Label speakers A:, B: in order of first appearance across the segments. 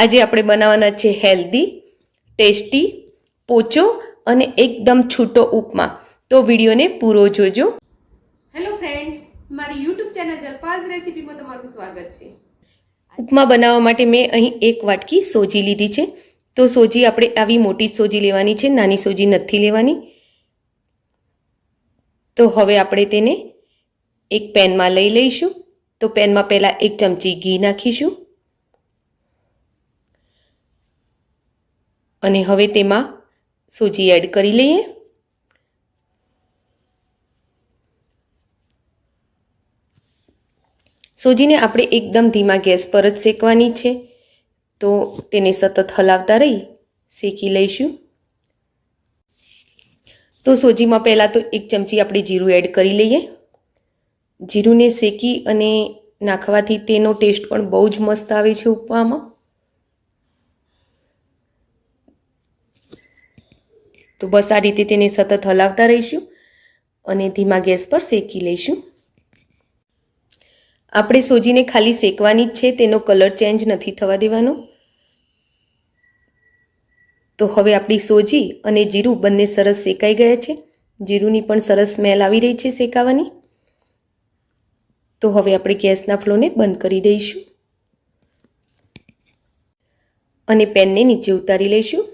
A: આજે આપણે બનાવવાના છે હેલ્ધી ટેસ્ટી પોચો અને એકદમ છૂટો ઉપમા. તો વિડીયોને પૂરો જોજો.
B: હેલો ફ્રેન્ડ્સ મારી યુટ્યુબ ચેનલ જલપાઝ રેસીપીમાં તમારું સ્વાગત છે.
A: ઉપમા બનાવવા માટે મેં અહીં એક વાટકી સોજી લીધી છે. તો સોજી આપણે આવી મોટી જ સોજી લેવાની છે નાની સોજી નથી લેવાની. તો હવે આપણે તેને એક પેનમાં લઈ લઈશું. તો પેનમાં પહેલાં એક ચમચી ઘી નાખીશું. અને હવે તેમાં સોજી એડ કરી લઈએ. સોજીને આપણે એકદમ ધીમા ગેસ પર જ શેકવાની છે. તો તેને સતત હલાવતા રહી શેકી લઈશું. તો સોજીમાં પહેલાં તો એક ચમચી આપણે જીરું એડ કરી લઈએ. જીરુંને શેકી અને નાખવાથી તેનો ટેસ્ટ પણ બહુ જ મસ્ત આવે છે ઉપવામાં. તો બસ આ રીતે તેને સતત હલાવતા રહીશું અને ધીમા ગેસ પર શેકી લઈશું. આપણે સોજીને ખાલી શેકવાની જ છે, તેનો કલર ચેન્જ નથી થવા દેવાનો. તો હવે આપણી સોજી અને જીરું બંને સરસ શેકાઈ ગયા છે. જીરુંની પણ સરસ સ્મેલ આવી રહી છે શેકાવાની. તો હવે આપણે ગેસના ફ્લોને બંધ કરી દઈશું. અને પેનને નીચે ઉતારી લઈશું.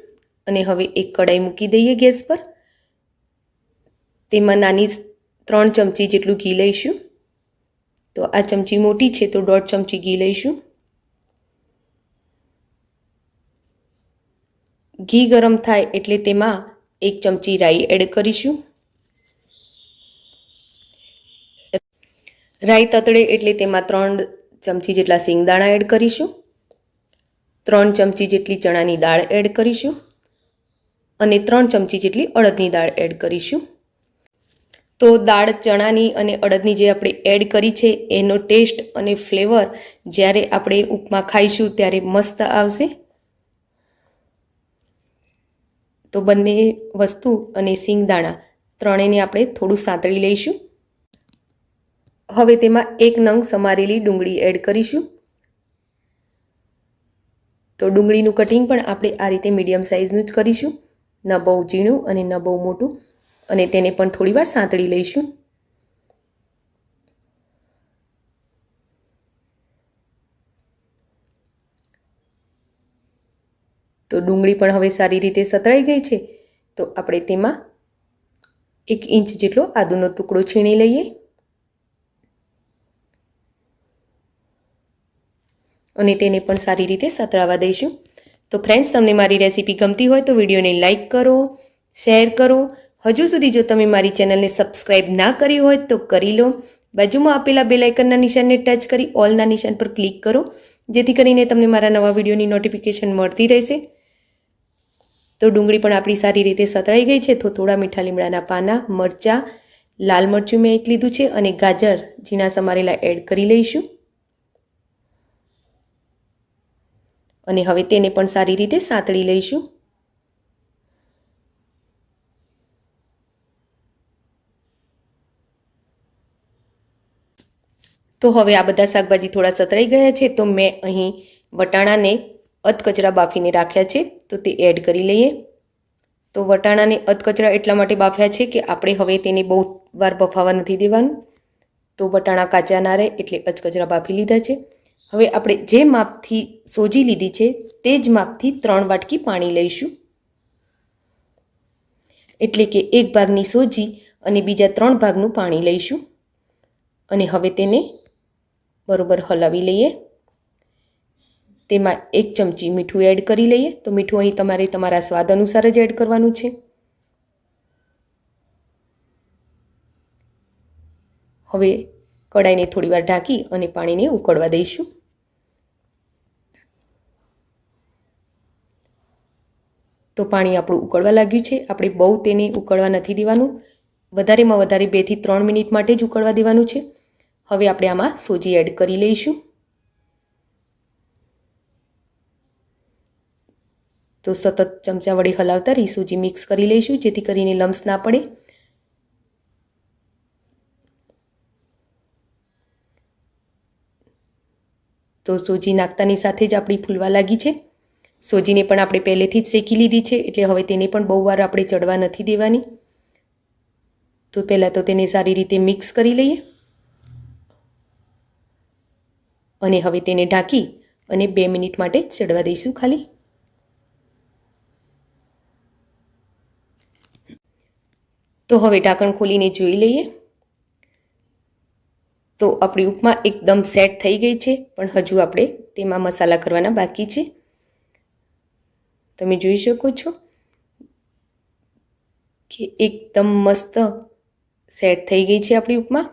A: અને હવે એક કડાઈ મૂકી દઈએ ગેસ પર. તેમાં નાની ત્રણ ચમચી જેટલું ઘી લઈશું. તો આ ચમચી મોટી છે તો દોઢ ચમચી ઘી લઈશું. ઘી ગરમ થાય એટલે તેમાં એક ચમચી રાઈ એડ કરીશું. રાઈ તતડે એટલે તેમાં ત્રણ ચમચી જેટલા સિંગદાણા એડ કરીશું. ત્રણ ચમચી જેટલી ચણાની દાળ એડ કરીશું. અને ત્રણ ચમચી જેટલી અડદની દાળ એડ કરીશું. તો દાળ ચણાની અને અડદની જે આપણે એડ કરી છે, એનો ટેસ્ટ અને ફ્લેવર જ્યારે આપણે ઉપમા ખાઈશું ત્યારે મસ્ત આવશે. તો બંને વસ્તુ અને સિંગદાણા ત્રણેયને આપણે થોડું સાંતળી લઈશું. હવે તેમાં એક નંગ સમારેલી ડુંગળી એડ કરીશું. તો ડુંગળીનું કટિંગ પણ આપણે આ રીતે મીડિયમ સાઇઝનું જ કરીશું. ન બહુ ઝીણું અને ન બહુ મોટું. અને તેને પણ થોડીવાર સાંતળી લઈશું. તો ડુંગળી પણ હવે સારી રીતે સતળાઈ ગઈ છે. તો આપણે તેમાં એક ઇંચ જેટલો આદુનો ટુકડો છીણી લઈએ. અને તેને પણ સારી રીતે સતળાવા દઈશું. તો ફ્રેન્ડ્સ તમને મારી રેસીપી ગમતી હોય તો વિડીયોને લાઇક કરો શેર કરો. હજુ સુધી જો તમે મારી ચેનલને સબસ્ક્રાઈબ ના કરી હોય તો કરી લો. બાજુમાં આપેલા બે લાઇકનના નિશાનને ટચ કરી ઓલના નિશાન પર ક્લિક કરો. જેથી કરીને તમને મારા નવા વિડીયોની નોટિફિકેશન મળતી રહેશે. તો ડુંગળી પણ આપણી સારી રીતે સતળાઈ ગઈ છે. તો થોડા મીઠા લીમડાના પાના, મરચાં, લાલ મરચું મેં એક લીધું છે અને ગાજર ઝીણા સમારેલા એડ કરી લઈશું. અને હવે તેને પણ સારી રીતે સાંતળી લઈશું. તો હવે આ બધા શાકભાજી થોડા સતરાઈ ગયા છે, તો મેં અહીં વટાણાને અધકચરા બાફીને રાખ્યા છે, તો તે એડ કરી લઈએ. તો વટાણાને અધકચરા એટલા માટે બાફ્યા છે કે આપણે હવે તેને બહુ વાર બફાવા નથી દેવાનું. તો વટાણા કાચા ના રહે એટલે અધકચરા બાફી લીધા છે. હવે આપણે જે માપથી સોજી લીધી છે, તે જ માપથી ત્રણ વાટકી પાણી લઈશું. એટલે કે એક ભાગની સોજી અને બીજા ત્રણ ભાગનું પાણી લઈશું. અને હવે તેને બરોબર હલાવી લઈએ. તેમાં એક ચમચી મીઠું એડ કરી લઈએ. તો મીઠું અહીં તમારે તમારા સ્વાદ અનુસાર જ એડ કરવાનું છે. હવે કડાઈને થોડીવાર ઢાંકી અને પાણીને ઉકળવા દઈશું. તો પાણી આપણું ઉકળવા લાગ્યું છે. આપણે બહુ તેને ઉકળવા નથી દેવાનું. વધારેમાં વધારે બેથી ત્રણ મિનિટ માટે જ ઉકળવા દેવાનું છે. હવે આપણે આમાં સોજી એડ કરી લઈશું. તો સતત ચમચા વડે હલાવતા રહી સૂજી મિક્સ કરી લઈશું, જેથી કરીને લમ્સ ના પડે. તો સૂજી નાખતાની સાથે જ આપણી ફૂલવા લાગી છે. સોજીને પણ આપણે પહેલેથી જ શેકી લીધી છે, એટલે હવે તેને પણ બહુ વાર આપણે ચડવા નથી દેવાની. તો પહેલાં તો તેને સારી રીતે મિક્સ કરી લઈએ. અને હવે તેને ઢાંકી અને બે મિનિટ માટે ચડવા દઈશું ખાલી. તો હવે ઢાંકણ ખોલીને જોઈ લઈએ. તો આપણી ઉપમા એકદમ સેટ થઈ ગઈ છે, પણ હજુ આપણે તેમાં મસાલા કરવાના બાકી છે. તમે જોઈ શકો છો કે એકદમ મસ્ત સેટ થઈ ગઈ છે આપણી ઉપમા.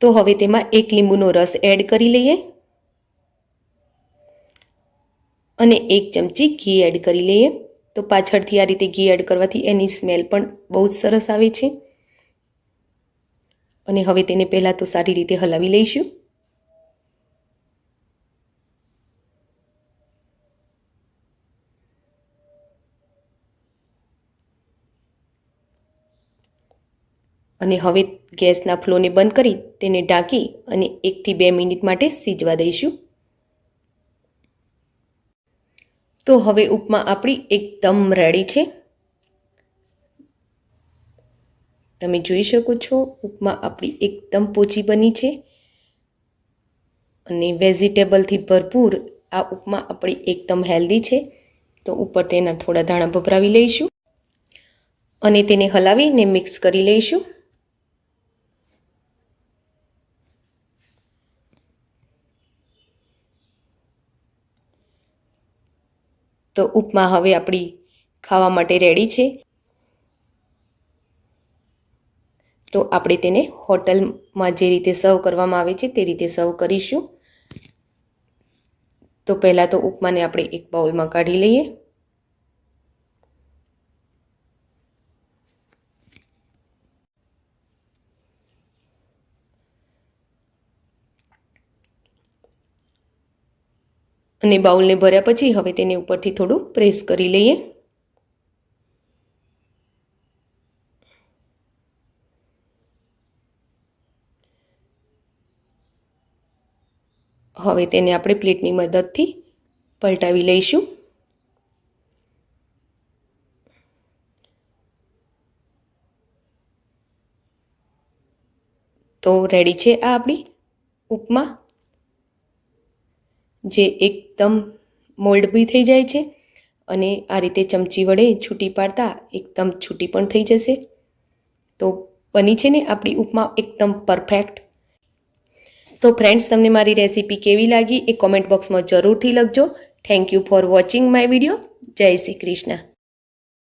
A: તો હવે તેમાં એક લીંબુનો રસ એડ કરી લઈએ. અને એક ચમચી ઘી એડ કરી લઈએ. તો પાછળથી આ રીતે ઘી એડ કરવાથી એની સ્મેલ પણ બહુ જ સરસ આવે છે. અને હવે તેને પહેલાં તો સારી રીતે હલાવી લઈશું. અને હવે ગેસના ફ્લોને બંધ કરી તેને ઢાંકી અને એકથી બે મિનિટ માટે સીજવા દઈશું. તો હવે ઉપમા આપણી એકદમ રેડી છે. તમે જોઈ શકો છો, ઉપમા આપણી એકદમ પોચી બની છે. અને વેજીટેબલથી ભરપૂર આ ઉપમા આપણી એકદમ હેલ્ધી છે. તો ઉપર તેના થોડા દાણા ભભરાવી લઈશું. અને તેને હલાવીને મિક્સ કરી લઈશું. તો ઉપમા હવે આપણી ખાવા માટે રેડી છે. તો આપણે તેને હોટલમાં જે રીતે સર્વ કરવામાં આવે છે તે રીતે સર્વ કરીશું. તો પહેલાં તો ઉપમાને આપણે એક બાઉલમાં કાઢી લઈએ. અને બાઉલને ભર્યા પછી હવે તેને ઉપરથી થોડું પ્રેસ કરી લઈએ. હવે તેને આપણે પ્લેટની મદદથી પલટાવી લઈશું. તો રેડી છે આ આપણી ઉપમા, જે એકદમ મોલ્ડ બી થઈ જાય છે અને આ રીતે ચમચી વડે છૂટી પાડતા એકદમ છૂટી પણ થઈ જશે. તો બની છે ને આપણી ઉપમા એકદમ પરફેક્ટ તો ફ્રેન્ડ્સ તમને મારી રેસીપી કેવી લાગી એ કોમેન્ટ બોક્સમાં જરૂરથી લખજો. Thank you for watching my video Jai Shri Krishna.